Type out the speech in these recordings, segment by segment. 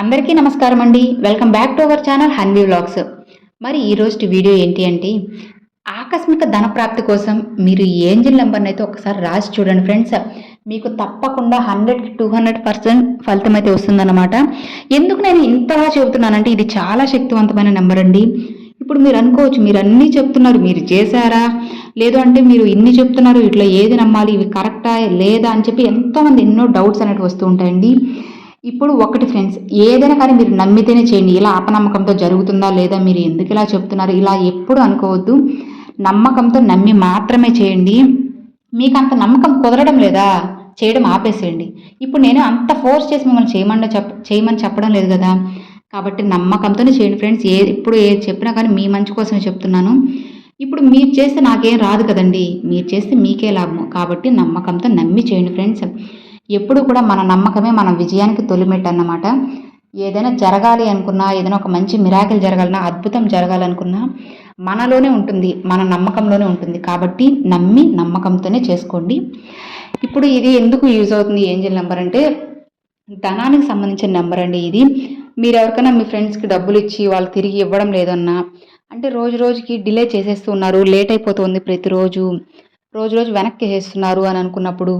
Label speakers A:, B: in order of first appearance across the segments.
A: అందరికీ నమస్కారం అండి. Welcome back to our channel Hanvi vlogs మరి ఈరోజు వీడియో ఏంటి అంటే ఆకస్మిక ధన ప్రాప్తి కోసం మీరు ఏంజిల్ నెంబర్ని అయితే ఒకసారి రాసి చూడండి ఫ్రెండ్స్. మీకు తప్పకుండా హండ్రెడ్ టూ హండ్రెడ్ పర్సెంట్ ఫలితం అయితే వస్తుందన్నమాట. ఎందుకు నేను ఇంతలా చెబుతున్నానంటే ఇది చాలా శక్తివంతమైన నెంబర్ అండి. ఇప్పుడు మీరు అనుకోవచ్చు మీరు అన్నీ చెప్తున్నారు మీరు చేశారా? లేదు అంటే మీరు ఇన్ని చెప్తున్నారు ఇట్లా ఏది నమ్మాలి ఇవి కరెక్టా లేదా అని చెప్పి ఎంతోమంది ఎన్నో డౌట్స్ అనేవి వస్తూ ఉంటాయండి. ఇప్పుడు ఒకటి ఫ్రెండ్స్ ఏదైనా కానీ మీరు నమ్మితేనే చేయండి. ఇలా అపనమ్మకంతో జరుగుతుందా లేదా మీరు ఎందుకు ఇలా చెప్తున్నారు? ఇలా ఎప్పుడు అనుకోవద్దు. నమ్మకంతో నమ్మి మాత్రమే చేయండి. మీకు అంత నమ్మకం కుదరడం లేదా? చేయడం ఆపేసేయండి. ఇప్పుడు నేను అంత ఫోర్స్ చేసి మిమ్మల్ని చేయమని చెప్ చేయమని చెప్పడం లేదు కదా. కాబట్టి నమ్మకంతోనే చేయండి ఫ్రెండ్స్ ఏ ఇప్పుడు ఏది చెప్పినా కానీ మీ మంచి కోసమే చెప్తున్నాను. ఇప్పుడు మీరు చేస్తే నాకేం రాదు కదండి. మీరు చేస్తే మీకే లాభం కాబట్టి నమ్మకంతో నమ్మి చేయండి ఫ్రెండ్స్ ఎప్పుడు కూడా మన నమ్మకమే మన విజయానికి తొలిమెట్టు అన్నమాట ఏదైనా జరగాలి అనుకున్నా ఏదైనా ఒక మంచి మిరాకిల్ జరగాలన్నా అద్భుతం జరగాలనుకున్నా మనలోనే ఉంటుంది మన నమ్మకంలోనే ఉంటుంది. కాబట్టి నమ్మి నమ్మకంతోనే చేసుకోండి. ఇప్పుడు ఇది ఎందుకు యూజ్ అవుతుంది ఏంజిల్ నెంబర్ అంటే ధనానికి సంబంధించిన నెంబర్ అండి ఇది. మీరు ఎవరికైనా మీ ఫ్రెండ్స్కి డబ్బులు ఇచ్చి వాళ్ళు తిరిగి ఇవ్వడం లేదన్నా అంటే రోజు రోజుకి డిలే చేసేస్తున్నారు లేట్ అయిపోతుంది ప్రతిరోజు. రోజు రోజు వెనక్కి వేస్తున్నారు అని అనుకున్నప్పుడు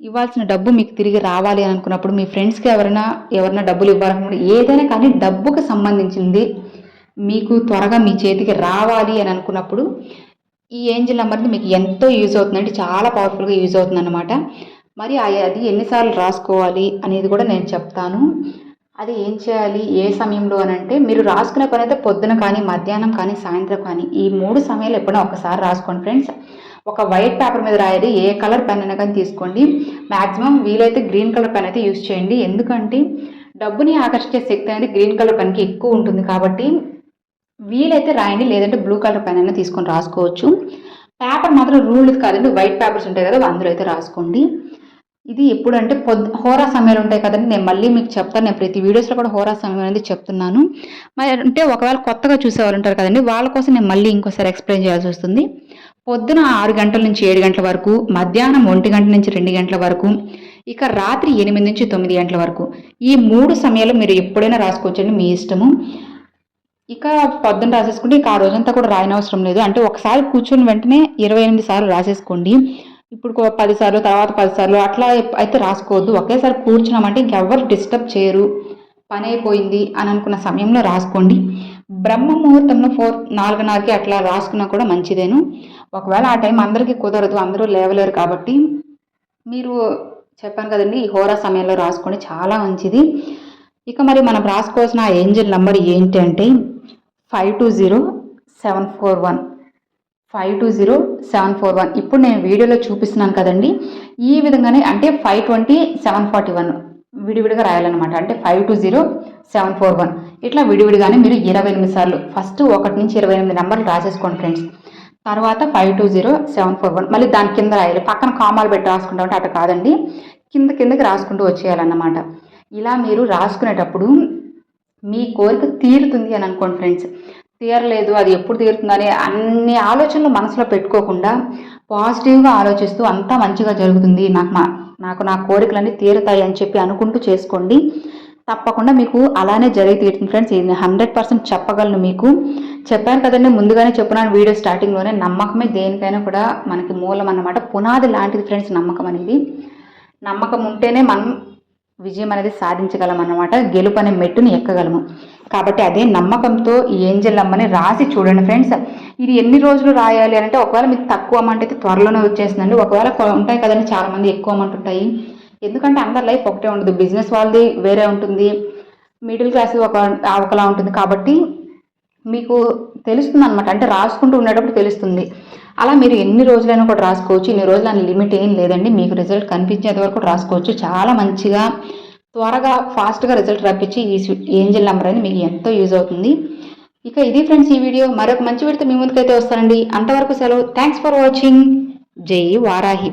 A: ఇవ్వాల్సిన డబ్బు మీకు తిరిగి రావాలి అని అనుకున్నప్పుడు మీ ఫ్రెండ్స్కి ఎవరైనా ఎవరైనా డబ్బులు ఇవ్వాలనుకున్నప్పుడు ఏదైనా కానీ డబ్బుకు సంబంధించింది మీకు త్వరగా మీ చేతికి రావాలి అని అనుకున్నప్పుడు ఈ ఏంజిల్ నెంబర్ని మీకు ఎంతో యూజ్ అవుతుందంటే చాలా పవర్ఫుల్గా యూజ్ అవుతుంది అనమాట మరి అది ఎన్నిసార్లు రాసుకోవాలి అనేది కూడా నేను చెప్తాను. అది ఏం చేయాలి? ఏ సమయంలో అని అంటే మీరు రాసుకునే పని అయితే పొద్దున కానీ మధ్యాహ్నం కానీ సాయంత్రం కానీ ఈ మూడు సమయాలు ఎప్పుడైనా ఒకసారి రాసుకోండి ఫ్రెండ్స్. ఒక వైట్ పేపర్ మీద రాయాలి ఏ కలర్ పెన్ అయినా కానీ తీసుకోండి. మ్యాక్సిమం వీలైతే గ్రీన్ కలర్ పెన్ అయితే యూస్ చేయండి. ఎందుకంటే డబ్బుని ఆకర్షించే శక్తి అనేది గ్రీన్ కలర్ పెన్కి ఎక్కువ ఉంటుంది కాబట్టి వీలైతే రాయండి. లేదంటే బ్లూ కలర్ పెన్ అయినా తీసుకొని రాసుకోవచ్చు. పేపర్ మాత్రం రూల్ కాదండి. వైట్ పేపర్స్ ఉంటాయి కదా అందులో అయితే రాసుకోండి. ఇది ఎప్పుడంటే పొద్ హోరా సమయాలు ఉంటాయి కదండి. నేను మళ్ళీ మీకు చెప్తాను. నేను ప్రతి వీడియోస్లో కూడా హోరా సమయం అనేది చెప్తున్నాను. మరి అంటే ఒకవేళ కొత్తగా చూసేవాళ్ళు ఉంటారు కదండి వాళ్ళ కోసం నేను మళ్ళీ ఇంకోసారి ఎక్స్ప్లెయిన్ చేయాల్సి వస్తుంది. పొద్దున ఆరు గంటల నుంచి ఏడు గంటల వరకు మధ్యాహ్నం ఒంటి గంట నుంచి రెండు గంటల వరకు ఇక రాత్రి ఎనిమిది నుంచి తొమ్మిది గంటల వరకు. ఈ మూడు సమయాలు మీరు ఎప్పుడైనా రాసుకోవచ్చండి మీ ఇష్టము. ఇక పొద్దున రాసేసుకుంటే ఇక ఆ రోజంతా కూడా రాయనవసరం లేదు. అంటే ఒకసారి కూర్చుని వెంటనే ఇరవై ఎనిమిది సార్లు రాసేసుకోండి. ఇప్పుడు పదిసార్లు తర్వాత పది సార్లు అట్లా అయితే రాసుకోవద్దు. ఒకేసారి కూర్చున్నామంటే ఇంకెవ్వరు డిస్టర్బ్ చేయరు. పని అయిపోయింది అని అనుకున్న సమయంలో రాసుకోండి. బ్రహ్మ ముహూర్తంలో ఫోర్ నాలుగున్నరకి అట్లా రాసుకున్నా కూడా మంచిదేను. ఒకవేళ ఆ టైం అందరికీ కుదరదు అందరూ లేవలేరు కాబట్టి మీరు చెప్పాను కదండి ఈ హోరా సమయంలో రాసుకోండి. చాలా మంచిది. ఇక మరి మనం రాసుకోవాల్సిన ఏంజిల్ నెంబర్ ఏంటి అంటే five two zero seven four one. Five two zero seven four one. ఇప్పుడు నేను వీడియోలో చూపిస్తున్నాను కదండి. ఈ విధంగానే అంటే five twenty seven forty one విడివిడిగా రాయాలన్నమాట. అంటే five two zero seven four one. ఇట్లా విడివిడిగానే మీరు ఇరవై ఎనిమిది సార్లు ఫస్ట్ ఒకటి నుంచి ఇరవై ఎనిమిది నెంబర్లు రాసేసుకోండి ఫ్రెండ్స్. తర్వాత five two zero seven four one. మళ్ళీ దాని కింద రాయాలి. పక్కన కామాలు పెట్టి రాసుకుంటా ఉంటే అట్లా కాదండి. కింద కిందకి రాసుకుంటూ వచ్చేయాలన్నమాట. ఇలా మీరు రాసుకునేటప్పుడు మీ కోరిక తీరుతుంది అని అనుకోండి ఫ్రెండ్స్. తీరలేదు అది ఎప్పుడు తీరుతుందని అన్ని ఆలోచనలు మనసులో పెట్టుకోకుండా పాజిటివ్గా ఆలోచిస్తూ అంతా మంచిగా జరుగుతుంది. నాకు మా నాకు నా కోరికలన్నీ తీరుతాయి అని చెప్పి అనుకుంటూ చేసుకోండి. తప్పకుండా మీకు అలానే జరిగి తీరుతుంది ఫ్రెండ్స్. ఇది హండ్రెడ్ పర్సెంట్ చెప్పగలను మీకు. చెప్పాను కదండి ముందుగానే చెప్పున్నాను వీడియో స్టార్టింగ్లోనే నమ్మకమే దేనికైనా కూడా మనకి మూలం అన్నమాట. పునాది లాంటిది ఫ్రెండ్స్ నమ్మకం అనేది. నమ్మకం ఉంటేనే మనం విజయం అనేది సాధించగలం అన్నమాట గెలుపు అనే మెట్టుని ఎక్కగలము. కాబట్టి అదే నమ్మకంతో ఈ ఏంజల్ అమ్మని రాసి చూడండి ఫ్రెండ్స్. ఇది ఎన్ని రోజులు రాయాలి అంటే ఒకవేళ మీకు తక్కువ అమౌంట్ అయితే త్వరలోనే వచ్చేసిందండి ఒకవేళ ఉంటాయి కదండి చాలామంది ఎక్కువ అమౌంట్ ఉంటాయి. ఎందుకంటే అందరి లైఫ్ ఒకటే ఉండదు. బిజినెస్ వాళ్ళది వేరే ఉంటుంది. మిడిల్ క్లాస్ ఒక ఒకలా ఉంటుంది. కాబట్టి మీకు తెలుస్తుంది అనమాట అంటే రాసుకుంటూ ఉండేటప్పుడు తెలుస్తుంది. అలా మీరు ఎన్ని రోజులైనా కూడా రాసుకోవచ్చు. ఇన్ని రోజులు అని లిమిట్ ఏం లేదండి. మీకు రిజల్ట్ కనిపించేంత వరకు రాసుకోవచ్చు. చాలా మంచిగా త్వరగా ఫాస్ట్గా రిజల్ట్ రప్పించి ఈ ఏంజిల్ నెంబర్ అనేది మీకు ఎంతో యూజ్ అవుతుంది. ఇక ఇది ఫ్రెండ్స్ ఈ వీడియో. మరొక మంచి విడత మీ ముందుకైతే వస్తానండి. అంతవరకు సెలవు. థ్యాంక్స్ ఫర్ వాచింగ్ జై వారాహి.